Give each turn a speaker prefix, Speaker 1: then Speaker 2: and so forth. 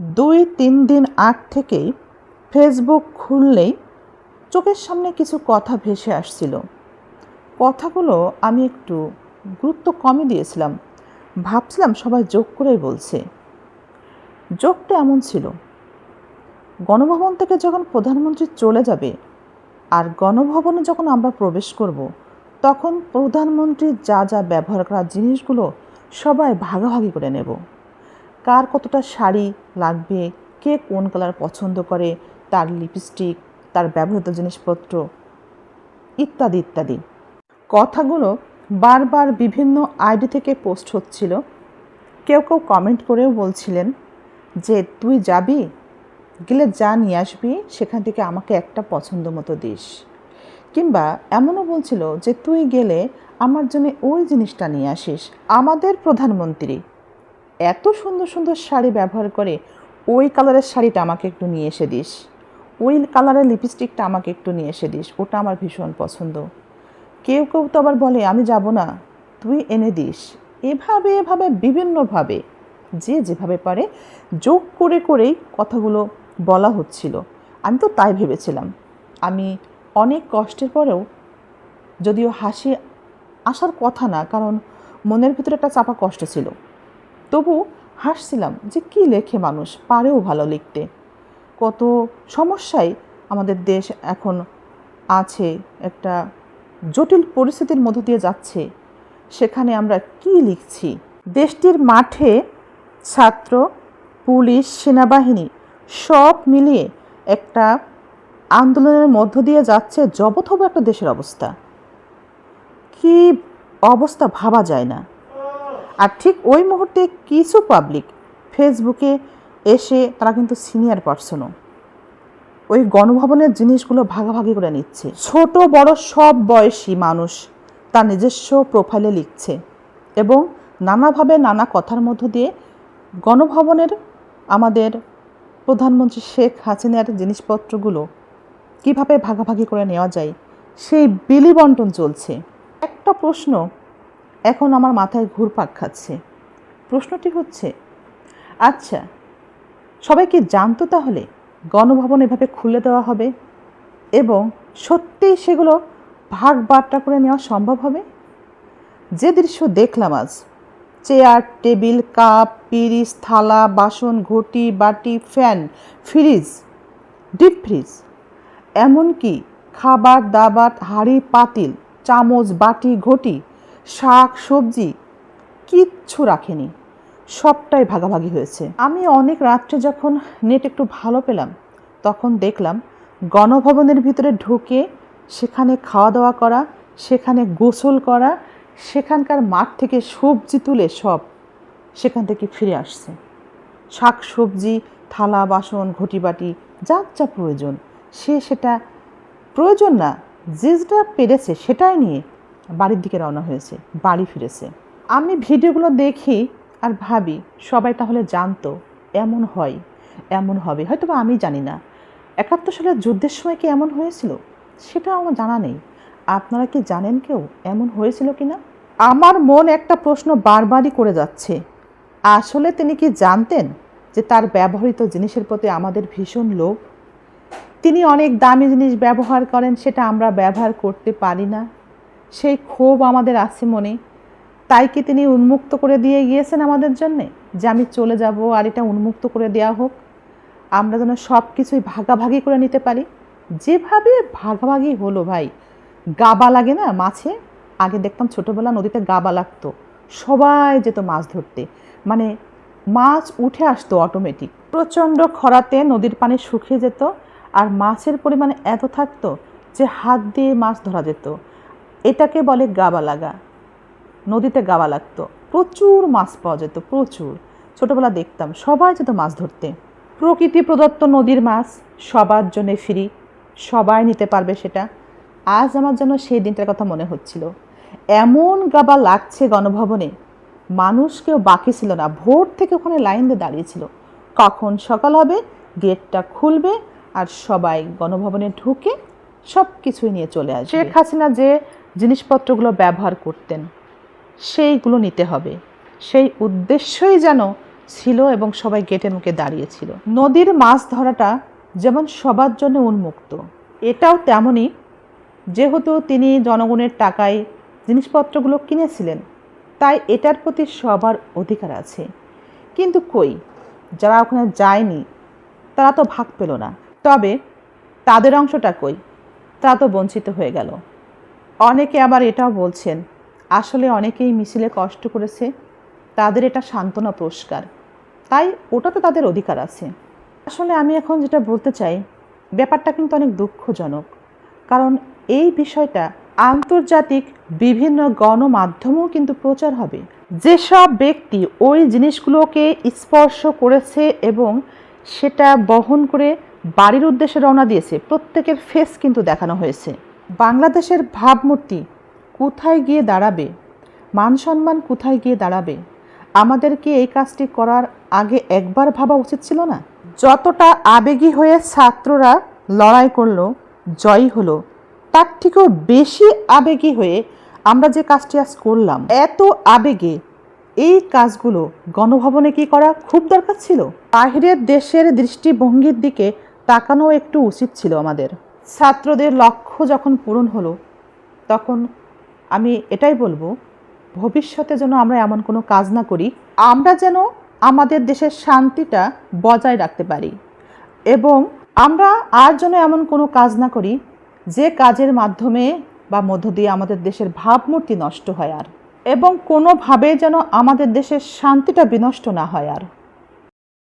Speaker 1: দুই, তিন দিন আগ থেকেই ফেসবুক খুললেই চোখের সামনে কিছু কথা ভেসে আসছিল। কথাগুলো আমি একটু গুরুত্ব কমই দিয়েছিলাম। ভাবছিলাম সবাই যোগ করেই বলছে। যোগটা এমন ছিল। গণভবন থেকে যখন প্রধানমন্ত্রী চলে যাবে আর গণভবনে যখন আমরা প্রবেশ করব, তখন প্রধানমন্ত্রীর যা যা ব্যবহার করা জিনিসগুলো সবাই ভাগাভাগি করে নেব। কার কতটা শাড়ি লাগবে, কে কোন কালার পছন্দ করে, তার লিপস্টিক তার ব্যবহৃত জিনিসপত্র, ইত্যাদি ইত্যাদি। কথাগুলো বারবার বিভিন্ন আইডি থেকে পোস্ট হচ্ছিল। কেউ কেউ কমেন্ট করেও বলছিলেন যে, তুই যাবি? গেলে যা নিয়ে আসবি, সেখান থেকে আমাকে একটা পছন্দ মতো দিস। কিংবা এমনও বলছিল যে, তুই গেলে আমার জন্য ওই জিনিসটা নিয়ে আসিস, আমাদের প্রধানমন্ত্রী। এত সুন্দর সুন্দর শাড়ি ব্যবহার করে ওই কালারের শাড়িটা আমাকে একটু নিয়ে এসে দিস। ওই কালারের লিপস্টিকটা আমাকে একটু নিয়ে এসে দিস। ওটা আমার ভীষণ পছন্দ। কেউ কেউ তো আবার বলে, আমি যাব না। তুই এনে দিস। এভাবে এভাবে, বিভিন্নভাবে, যে যেভাবে পারে যোগ করে করেই কথাগুলো বলা হচ্ছিল। আমি তো তাই ভেবেছিলাম। আমি অনেক কষ্টের পরেও যদিও হাসি আসার কথা না, কারণ মনের ভিতরে একটা চাপা কষ্ট ছিল। তবু হাসছিলাম যে কি লেখে মানুষ, পারেও ভালো লিখতে। কত সমস্যায় আমাদের দেশ এখন আছে, একটা জটিল পরিস্থিতির মধ্য দিয়ে যাচ্ছে। সেখানে আমরা কি লিখছি? দেশটির মাঠে ছাত্র, পুলিশ, সেনাবাহিনী সব মিলিয়ে একটা আন্দোলনের মধ্য দিয়ে যাচ্ছে জবথব একটা দেশের অবস্থা। কি অবস্থা ভাবা যায় না। আর ঠিক ওই মুহূর্তে কিছু পাবলিক ফেসবুকে এসে তারা কিন্তু সিনিয়র পার্সনও ওই গণভবনের জিনিসগুলো ভাগাভাগি করে নিচ্ছে। ছোট, বড় সব বয়সী মানুষ তার নিজস্ব প্রোফাইলে লিখছে এবং নানাভাবে নানা কথার মধ্য দিয়ে গণভবনের আমাদের প্রধানমন্ত্রী শেখ হাসিনার জিনিসপত্রগুলো কীভাবে ভাগাভাগি করে নেওয়া যায়, সেই বিলি বন্টন চলছে। একটা প্রশ্ন এখন আমার মাথায় ঘুরপাক খাচ্ছে। প্রশ্নটি হচ্ছে আচ্ছা সবাই কি জানতো তাহলে গণভবন এভাবে খুলে দেওয়া হবে? এবং সত্যিই সেগুলো ভাগ বাট্টা করে নেওয়া সম্ভব হবে? যে দৃশ্য দেখলাম আজ, চেয়ার, টেবিল, কাপ পিরিচ থালা, বাসন, ঘটি, বাটি, ফ্যান, ফ্রিজ, ডিপ ফ্রিজ, এমনকি খাবার, দাবার, হাঁড়ি, পাতিল, চামচ, বাটি, ঘটি শাক, সবজি কিচ্ছু রাখেনি। সবটাই ভাগাভাগি হয়েছে। আমি অনেক রাত্রে যখন নেট একটু ভালো পেলাম, তখন দেখলাম গণভবনের ভিতরে ঢুকে সেখানে খাওয়া দাওয়া করা, সেখানে গোসল করা, সেখানকার মাঠ থেকে সবজি তুলে সব সেখান থেকে ফিরে আসছে। শাক, সবজি, থালা, বাসন, ঘটিবাটি যা যা প্রয়োজন, সে সেটা, প্রয়োজন না, যে যেটা পেরেছে সেটাই নিয়ে বাড়ির দিকে রওনা হয়েছে, বাড়ি ফিরেছে। আমি ভিডিওগুলো দেখি আর ভাবি, সবাই তাহলে জানতো, এমন হয়, এমন হবে। হয়তো বা আমি জানি না। একাত্তর সালের যুদ্ধের সময় কি এমন হয়েছিল? সেটা আমার জানা নেই। আপনারা কি জানেন কেউ এমন হয়েছিল কি না আমার মন একটা প্রশ্ন বারবারই করে যাচ্ছে। আসলে তিনি কি জানতেন যে তার ব্যবহৃত জিনিসের প্রতি আমাদের ভীষণ লোভ? তিনি অনেক দামি জিনিস ব্যবহার করেন, সেটা আমরা ব্যবহার করতে পারি না। সেই ক্ষোভ আমাদের আছে মনে। তাই কি তিনি উন্মুক্ত করে দিয়ে গিয়েছেন আমাদের জন্যে? যে আমি চলে যাব আর এটা উন্মুক্ত করে দেওয়া হোক। আমরা যেন সব কিছুই ভাগাভাগি করে নিতে পারি। যেভাবে ভাগাভাগি হলো ভাই। গাবা লাগে না মাছে? আগে দেখতাম ছোটোবেলা নদীতে গাবা লাগতো। সবাই যেত মাছ ধরতে। মানে মাছ উঠে আসতো অটোমেটিক প্রচণ্ড খরাতে নদীর পানি শুকিয়ে যেত আর মাছের পরিমাণ এত থাকতো যে হাত দিয়ে মাছ ধরা যেত। এটাকে বলে গাবা লাগা নদীতে গাওয়া লাগতো। প্রচুর মাছ পাওয়া যেত, প্রচুর। ছোটোবেলা দেখতাম, সবাই যেত মাছ ধরতে। প্রকৃতি প্রদত্ত নদীর মাছ, সবার জন্যে ফ্রি, সবাই নিতে পারবে সেটা। আজ আমার জন্য সেই দিনটার কথা মনে হচ্ছিল। এমন গাবা লাগছে গণভবনে। মানুষ কেউ বাকি ছিল না, ভোর থেকে ওখানে লাইন দিয়ে দাঁড়িয়েছিল। কখন সকাল হবে, গেটটা খুলবে, আর সবাই গণভবনে ঢুকে সব কিছুই নিয়ে চলে আসবে। শেখ হাসিনা যে জিনিসপত্রগুলো ব্যবহার করতেন। সেইগুলো নিতে হবে। সেই উদ্দেশ্যই যেন ছিল এবং সবাই গেটের মুখে দাঁড়িয়েছিল। নদীর মাছ ধরাটা যেমন সবার জন্য উন্মুক্ত, এটাও তেমনই। যেহেতু তিনি জনগণের টাকায় জিনিসপত্রগুলো কিনেছিলেন, তাই এটার প্রতি সবার অধিকার আছে। কিন্তু কই? যারা ওখানে যায়নি, তারা তো ভাগ পেল না। তবে তাদের অংশটা কই? তারা তো বঞ্চিত হয়ে গেল। অনেকে আবার এটাও বলছেন, আসলে অনেকেই মিছিলে কষ্ট করেছে, তাদের এটা সান্ত্বনা পুরস্কার। তাই ওটা তো তাদের অধিকার আছে। আসলে আমি এখন যেটা বলতে চাই, ব্যাপারটা কিন্তু অনেক দুঃখজনক। কারণ এই বিষয়টা আন্তর্জাতিক বিভিন্ন গণমাধ্যমেও কিন্তু প্রচার হবে। যেসব ব্যক্তি ওই জিনিসগুলোকে স্পর্শ করেছে এবং সেটা বহন করে বাড়ির উদ্দেশ্যে রওনা দিয়েছে, প্রত্যেকের ফেস কিন্তু দেখানো হয়েছে। বাংলাদেশের ভাবমূর্তি কোথায় গিয়ে দাঁড়াবে? মান সম্মান কোথায় গিয়ে দাঁড়াবে? আমাদেরকে এই কাজটি করার আগে একবার ভাবা উচিত ছিল না? যতটা আবেগী হয়ে ছাত্ররা লড়াই করল, জয়ী হলো, তার থেকেও বেশি আবেগী হয়ে আমরা যে কাজটি আজ করলাম, এত আবেগে এই কাজগুলো গণভবনে কি করা খুব দরকার ছিল? বাহিরের দেশের দৃষ্টিভঙ্গির দিকে তাকানো একটু উচিত ছিল আমাদের। ছাত্রদের লক্ষ্য যখন পূরণ হলো, তখন আমি এটাই বলব, ভবিষ্যতে যেন আমরা এমন কোনো কাজ না করি, আমরা যেন আমাদের দেশের শান্তিটা বজায় রাখতে পারি। এবং আমরা আর যেন এমন কোনো কাজ না করি, যে কাজের মাধ্যমে বা মধ্য দিয়ে আমাদের দেশের ভাবমূর্তি নষ্ট হয় আর। এবং কোনোভাবে যেন আমাদের দেশের শান্তিটা বিনষ্ট না হয় আর।